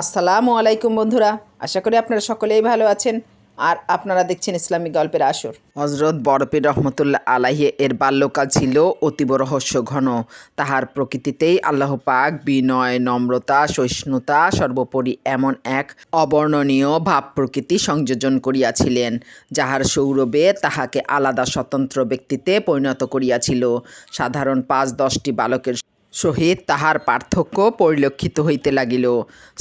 আসসালামু আলাইকুম বন্ধুরা, আশা করি আপনারা সকলেই ভালো আছেন। আর আপনারা দেখছেন ইসলামিক গল্পের আসর। হজরত বরফির রহমতুল্লাহ আলাহি এর বাল্যকাল ছিল অতীব রহস্য ঘন। তাহার প্রকৃতিতেই আল্লাহ পাক বিনয়, নম্রতা, সহিষ্ণুতা, সর্বোপরি এমন এক অবর্ণনীয় ভাব প্রকৃতি সংযোজন করিয়াছিলেন, যাহার সৌরভে তাহাকে আলাদা স্বতন্ত্র ব্যক্তিতে পরিণত করিয়াছিল। সাধারণ পাঁচ দশটি বালকের সহিত তাহার পার্থক্য পরিলক্ষিত হইতে লাগিল।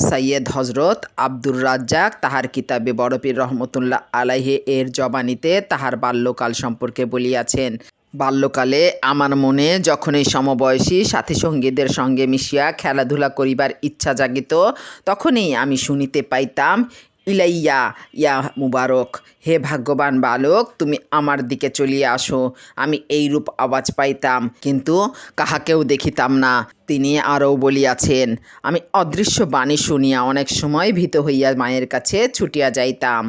সৈয়দ হজরত আব্দুর রাজ্জাক তাহার কিতাবে বরফির রহমতুল্লাহ আলাহে এর জবানিতে তাহার বাল্যকাল সম্পর্কে বলিয়াছেন, বাল্যকালে আমার মনে যখনই সমবয়সী সাথী সঙ্গীদের সঙ্গে মিশিয়া খেলাধুলা করিবার ইচ্ছা জাগিত, তখনই আমি শুনিতে পাইতাম ইলাইয়া, ইয়া মুবারক, হে ভাগ্যবান বালক, তুমি আমার দিকে চলিয়ে আসো। আমি এইরূপ আওয়াজ পাইতাম, কিন্তু কাহাকেও দেখিতাম না। তিনি আরও বলিয়াছেন, আমি অদৃশ্য বাণী শুনিয়া অনেক সময় ভীত হইয়া মায়ের কাছে ছুটিয়া যাইতাম।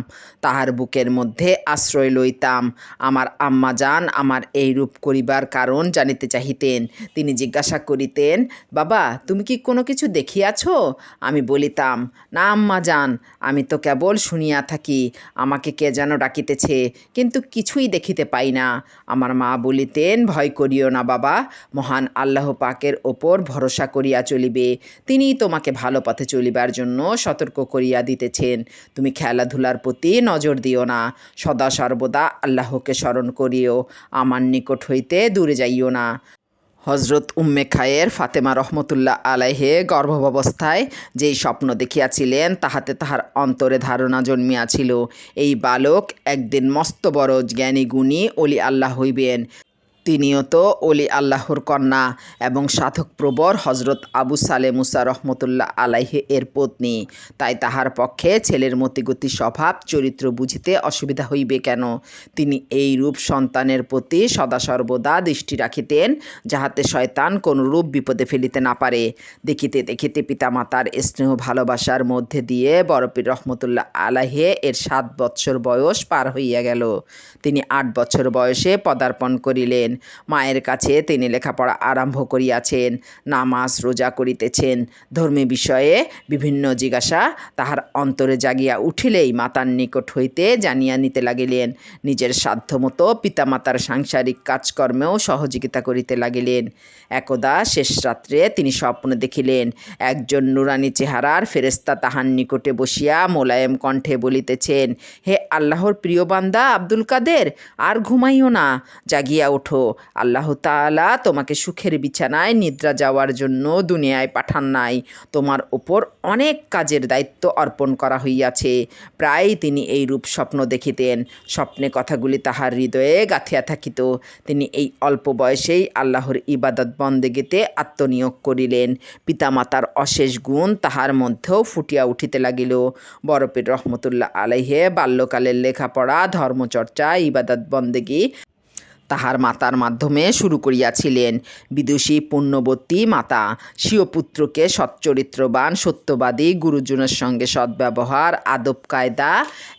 তাহার বুকের মধ্যে আশ্রয় লইতাম। আমার আম্মা যান আমার এই রূপ করিবার কারণ জানিতে চাহিতেন। তিনি জিজ্ঞাসা করিতেন, বাবা, তুমি কি কোনো কিছু দেখিয়াছ? আমি বলিতাম, না আম্মা যান, আমি তো কেবল শুনিয়া থাকি। আমাকে কে যেন ডাকিতেছে, কিন্তু কিছুই দেখিতে পাই না। আমার মা বলিতেন, ভয় করিও না বাবা, মহান আল্লাহ পাকের ওপর ভরসা করিয়া চলিবে। তিনি তোমাকে ভালো পথে চলিবার জন্য সতর্ক করিয়া দিতেছেন। তুমি খেলাধুলার প্রতি নজর দিও না। সদা সর্বদা আল্লাহকে স্মরণ করিও। আমার নিকট হইতে দূরে যাইও না। হজরত উম্মে খায়ের ফাতেমা রহমতুল্লাহ আলাইহে গর্ভাবস্থায় যেই স্বপ্ন দেখিয়াছিলেন, তাহাতে তাহার অন্তরে ধারণা জন্মিয়াছিল। এই বালক একদিন মস্ত বড় জ্ঞানী গুণী অলি আল্লাহ হইবেন। তিনিও তো অলি আল্লাহর কন্যা এবং সাধক প্রবর হজরত আবু সালে মুসা রহমতুল্লাহ আলাইহে এর পত্নী। তাই তাহার পক্ষে ছেলের মতিগতি স্বভাব, চরিত্র বুঝিতে অসুবিধা হইবে কেন? তিনি এই রূপ সন্তানের প্রতি সদা সর্বদা দৃষ্টি রাখিতেন, যাহাতে শয়তান কোনরূপ বিপদে ফেলিতে না পারে। দেখিতে দেখিতে পিতামাতার স্নেহ ভালোবাসার মধ্যে দিয়ে বরফির রহমতুল্লাহ আলাহে এর সাত বৎসর বয়স পার হইয়া গেল। তিনি আট বছর বয়সে পদার্পণ করিলেন। মায়ের কাছে তিনি লেখাপড়া আরম্ভ করিয়াছেন, নামাজ রোজা করিতেছেন। ধর্মী বিষয়ে বিভিন্ন জিজ্ঞাসা তাহার অন্তরে জাগিয়া উঠিলেই মাতার নিকট হইতে জানিয়া নিতে লাগিলেন। নিজের সাধ্যমতো পিতামাতার সাংসারিক কাজকর্মেও সহযোগিতা করিতে লাগিলেন। একদা শেষ রাত্রে তিনি স্বপ্ন দেখিলেন, একজন নুরানি চেহারার ফেরেস্তা তাহার নিকটে বসিয়া মোলায়েম কণ্ঠে বলিতেছেন, হে আল্লাহর প্রিয় বান্দা আব্দুল কাদের, আর ঘুমাইও না। জাগিয়া ওঠো আল্লাহ তাআলা তোমাকে সুখের বিছানায় নিদ্রা যাওয়ার জন্য দুনিয়ায় পাঠান নাই। তোমার ওপর অনেক কাজের দায়িত্ব অর্পণ করা হইয়াছে। প্রায় তিনি এই রূপ স্বপ্ন দেখিতেন। স্বপ্নে কথাগুলি তাহার হৃদয়ে গাঁথিয়া থাকিত। তিনি এই অল্প বয়সেই আল্লাহর ইবাদত বন্দেগিতে আত্মনিয়োগ করিলেন। পিতামাতার অশেষ গুণ তাহার মধ্যেও ফুটিয়া উঠিতে লাগিল। বরফের রহমতুল্লাহ আলাইহে বাল্যকালের লেখাপড়া, ধর্মচর্চা, ইবাদত বন্দেগি তাহার মাতার মাধ্যমে শুরু করিয়াছিলেন। বিদুষী পুণ্যবতী মাতা স্বীয় পুত্রকে সচ্চরিত্রবান, সত্যবাদী, গুরুজনের সঙ্গে সদ্ব্যবহার, আদব কায়দা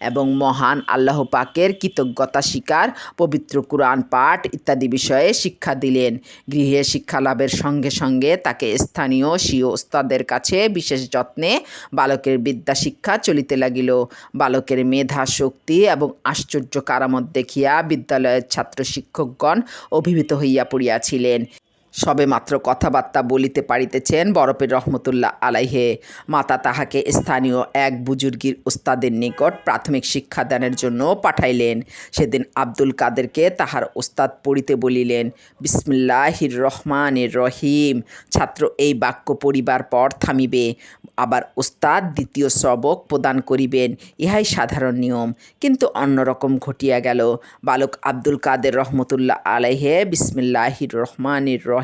এবং মহান আল্লাহ পাকের কৃতজ্ঞতা স্বীকার, পবিত্র কুরআন পাঠ ইত্যাদি বিষয়ে শিক্ষা দিলেন। গৃহে শিক্ষা লাভের সঙ্গে সঙ্গে তাকে স্থানীয় স্বীয় ওস্তাদের কাছে বিশেষ যত্নে বালকের বিদ্যা শিক্ষা চলিতে লাগিল। বালকের মেধা, শক্তি এবং আশ্চর্য কারামত দেখিয়া বিদ্যালয়ের ছাত্র শিক্ষকগণ অভিভূত হইয়া পড়িয়াছিলেন। সবে মাত্র কথাবার্তা বলিতে পারিতেছেন বরফের রহমতুল্লাহ আলাইহে। মাতা তাহাকে স্থানীয় এক বুজুর্গির উস্তাদের নিকট প্রাথমিক শিক্ষাদানের জন্য পাঠাইলেন। সেদিন আব্দুল কাদেরকে তাহার ওস্তাদ পড়িতে বলিলেন, বিসমিল্লাহির রহমানের রহিম, ছাত্র এই বাক্য পড়িবার পর থামিবে। আবার ওস্তাদ দ্বিতীয় সবক প্রদান করিবেন, ইহাই সাধারণ নিয়ম। কিন্তু অন্যরকম ঘটিয়া গেল। বালক আব্দুল কাদের রহমতুল্লাহ আলাইহে বিসমিল্লাহির রহমানির রহিম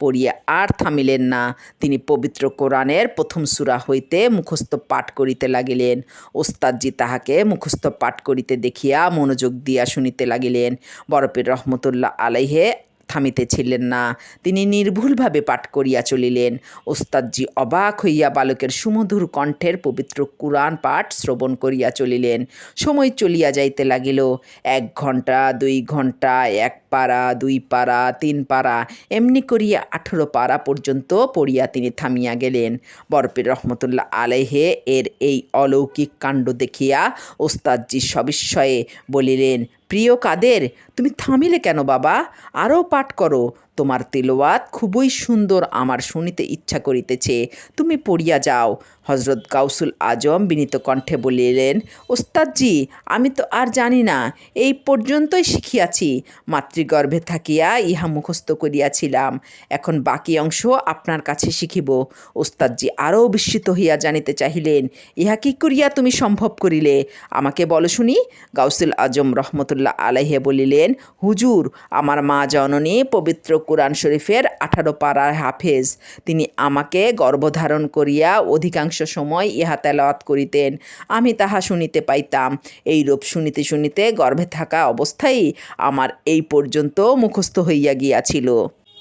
পড়িয়া আর থামিলেন না। তিনি পবিত্র কোরআনের প্রথম সূরা হইতে মুখস্থ পাঠ করিতে লাগিলেন। ওস্তাদজি তাহাকে মুখস্থ পাঠ করিতে দেখিয়া মনোযোগ দিয়া শুনিতে লাগিলেন। বরফের রহমতুল্লাহ আলাইহে থামিতেছিলেন না। তিনি নির্ভুলভাবে পাঠ করিয়া চলিলেন। ওস্তাদজি অবাক হইয়া বালকের সুমধুর কণ্ঠের পবিত্র কুরআন পাঠ শ্রবণ করিয়া চলিলেন। সময় চলিয়া যাইতে লাগিল। এক ঘণ্টা দুই ঘণ্টা এক পাড়া, দুই পাড়া, তিন পাড়া, এমনি করিয়া আঠেরো পাড়া পর্যন্ত পড়িয়া তিনি থামিয়া গেলেন। বরপির রহমতুল্লাহ আলেহে এর এই অলৌকিক কাণ্ড দেখিয়া ওস্তাদজি সবিস্ময়ে বলিলেন, প্রিয় কাদের, তুমি থামিলে কেন বাবা? আরও পাঠ করো। তোমার তিলওয়াত খুবই সুন্দর আমার শুনিতে ইচ্ছা করিতেছে। তুমি পড়িয়া যাও। হজরত গাউসুল আজম বিনীত কণ্ঠে বলিলেন, ওস্তাদজি, আমি তো আর জানি না, এই পর্যন্তই শিখিয়াছি। মাতৃগর্ভে থাকিয়া ইহা মুখস্থ করিয়াছিলাম। এখন বাকি অংশ আপনার কাছে শিখিব। ওস্তাদজি আরও বিস্মিত হইয়া জানিতে চাহিলেন, ইহা কি করিয়া তুমি সম্ভব করিলে? আমাকে বলো শুনি। গাউসুল আজম রহমতুল্লাহ আলাইহে বলিলেন, হুজুর, আমার মা জননী পবিত্র কোরআন শরীফের আঠারো পাড়ার হাফেজ। তিনি আমাকে গর্ভধারণ করিয়া অধিকাংশ সময় ইহা তেলাওয়াত করিতেন। আমি তাহা শুনিতে পাইতাম। এই রূপ শুনিতে শুনিতে গর্ভে থাকা অবস্থায় আমার এই পর্যন্ত মুখস্থ হইয়া গিয়াছিল।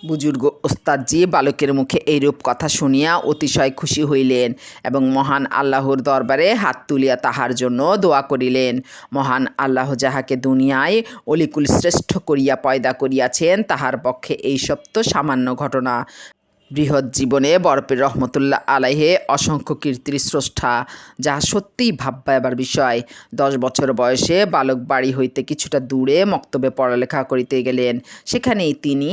বুজুর্গ ওস্তাদজি বালকের মুখে এইরূপ কথা শুনিয়া অতিশয় খুশি হইলেন এবং মহান আল্লাহর দরবারে হাত তুলিয়া তাহার জন্য দোয়া করিলেন। মহান আল্লাহ যাহাকে দুনিয়ায় অলিকুল শ্রেষ্ঠ করিয়া পয়দা করিয়াছেন, তাহার পক্ষে এই তো সামান্য ঘটনা। বৃহৎ জীবনে বরফের রহমতুল্লাহ আলাইহে অসংখ্য কীর্তির স্রষ্টা, যাহা সত্যিই ভাববার বিষয়। দশ বছর বয়সে বালক বাড়ি হইতে কিছুটা দূরে মক্তবে পড়ালেখা করিতে গেলেন, সেখানেই তিনি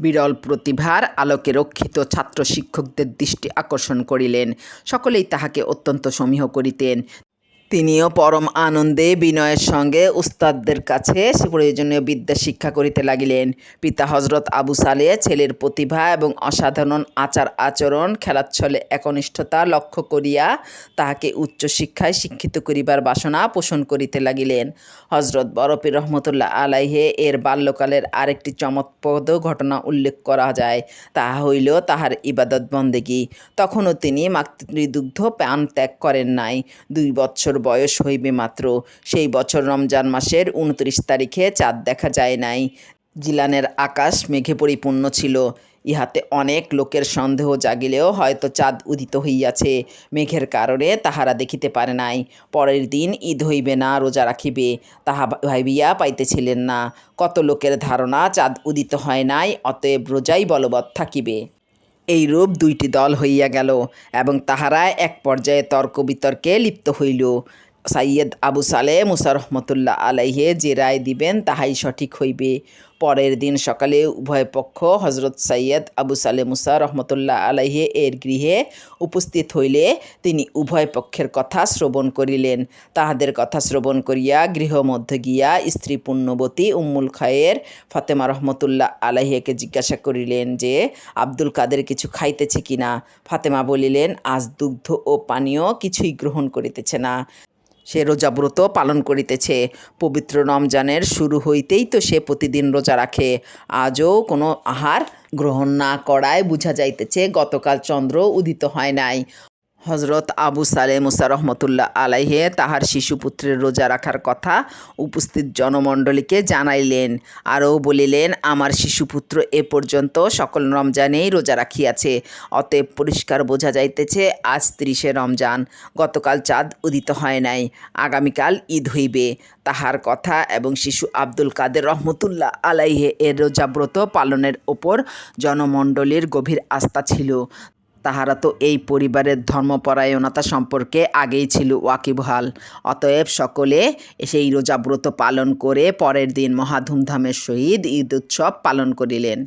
বিরল প্রতিভার আলোকে রক্ষিত ছাত্র শিক্ষকদের দৃষ্টি আকর্ষণ করিলেন। সকলেই তাহাকে অত্যন্ত সমীহ করিতেন। তিনিও পরম আনন্দে বিনয়ের সঙ্গে উস্তাদদের কাছে প্রয়োজনীয় বিদ্যা শিক্ষা করিতে লাগিলেন। পিতা হজরত আবু সালে ছেলের প্রতিভা এবং অসাধারণ আচার আচরণ, খেলাচ্ছলে একনিষ্ঠতা লক্ষ্য করিয়া তাহাকে উচ্চশিক্ষায় শিক্ষিত করিবার বাসনা পোষণ করিতে লাগিলেন। হজরত বরফির রহমতুল্লাহ আলাইহে এর বাল্যকালের আরেকটি চমৎপদ ঘটনা উল্লেখ করা যায়। তাহা হইল তাহার ইবাদত বন্দেগী। তখনও তিনি মাতৃদুগ্ধ পান ত্যাগ করেন নাই। দুই বৎসর বয়স হইবে মাত্র। সেই বছর রমজান মাসের উনত্রিশ তারিখে চাঁদ দেখা যায় নাই। জিলানের আকাশ মেঘে পরিপূর্ণ ছিল। ইহাতে অনেক লোকের সন্দেহ জাগিলেও হয়তো চাঁদ উদিত হইয়াছে। মেঘের কারণে তাহারা দেখিতে পারে নাই। পরের দিন ঈদ হইবে না, রোজা রাখিবে। তাহা ভাবিয়া পাইতেছিলেন না। কত লোকের ধারণা চাঁদ উদিত হয় নাই, অতএব রোজাই বলবৎ থাকিবে। এইরূপ দুইটি দল হইয়া গেল এবং তাহারা এক পর্যায়ে তর্ক বিতর্কে লিপ্ত হইল। সাইয়দ আবু সালে মুসা রহমতুল্লাহ আলাইহে যে রায় দিবেন তাহাই সঠিক হইবে। পরের দিন সকালে উভয় পক্ষ হজরত সৈয়দ আবু সালে মুসা রহমতুল্লাহ আলাইহে এর গৃহে উপস্থিত হইলে তিনি উভয় পক্ষের কথা শ্রবণ করিলেন। তাহাদের কথা শ্রবণ করিয়া গৃহমধ্যে গিয়া স্ত্রী পুণ্যবতী উম্মুল খায়ের ফাতেমা রহমতুল্লাহ আলাইহেকে জিজ্ঞাসা করিলেন যে, আব্দুল কাদের কিছু খাইতেছে কিনা? ফাতেমা বলিলেন, আজ দুগ্ধ ও পানীয় কিছুই গ্রহণ করিতেছে না। সে রোজাব্রত পালন করিতেছে। পবিত্র রমজানের শুরু হইতেই তো সে প্রতিদিন রোজা রাখে। আজও কোনো আহার গ্রহণ না করায় বুঝা যাইতেছে, গতকাল চন্দ্র উদিত হয় নাই। হজরত আবু সালে মুসা রহমতুল্লাহ আলাইহে তাহার শিশুপুত্রের রোজা রাখার কথা উপস্থিত জনমণ্ডলীকে জানাইলেন। আরও বলিলেন, আমার শিশুপুত্র এ পর্যন্ত সকল রমজানেই রোজা রাখিয়াছে। অতএব পরিষ্কার বোঝা যাইতেছে, আজ তিরিশে রমজান। গতকাল চাঁদ উদিত হয় নাই, আগামীকাল ঈদ হইবে। তাহার কথা এবং শিশু আব্দুল কাদের রহমতুল্লাহ আলাইহে এর রোজাব্রত পালনের ওপর জনমণ্ডলীর গভীর আস্থা ছিল। তাহারা তো এই পরিবারের ধর্মপরায়ণতা সম্পর্কে আগেই ছিল ওয়াকিবহাল। অতএব সকলে সেই রোজাব্রত পালন করে পরের দিন মহাধুমধামের সহিত ঈদ উৎসব পালন করিলেন।